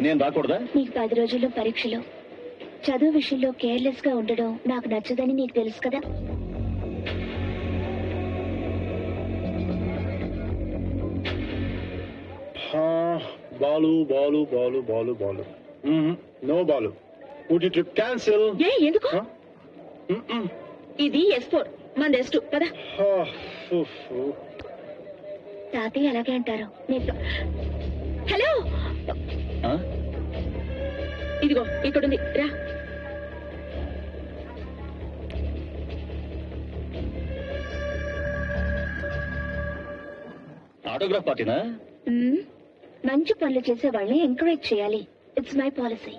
నేను రాకూడదా? నీకు పది రోజుల్లో పరీక్షలు. చదువు విషయంలో కేర్లెస్గా ఉండడం నాకు నచ్చదని నీకు తెలుసు కదా? Balu Balu Balu Balu Balu. No Balu. Would you trip cancel ఏ ఎందుకు? ఇది ఎస్ ఫోర్ మన ఎస్ టూ పద. తాతయ్య అలాగే అంటారు. హలో? ఇదిగో ఇక్కడుంది. రా. ఆటోగ్రాఫ్ పార్టీనా. మంచి పనులు చేసే వాళ్ళని ఎంకరేజ్ చేయాలి ఇట్స్ మై పాలసీ.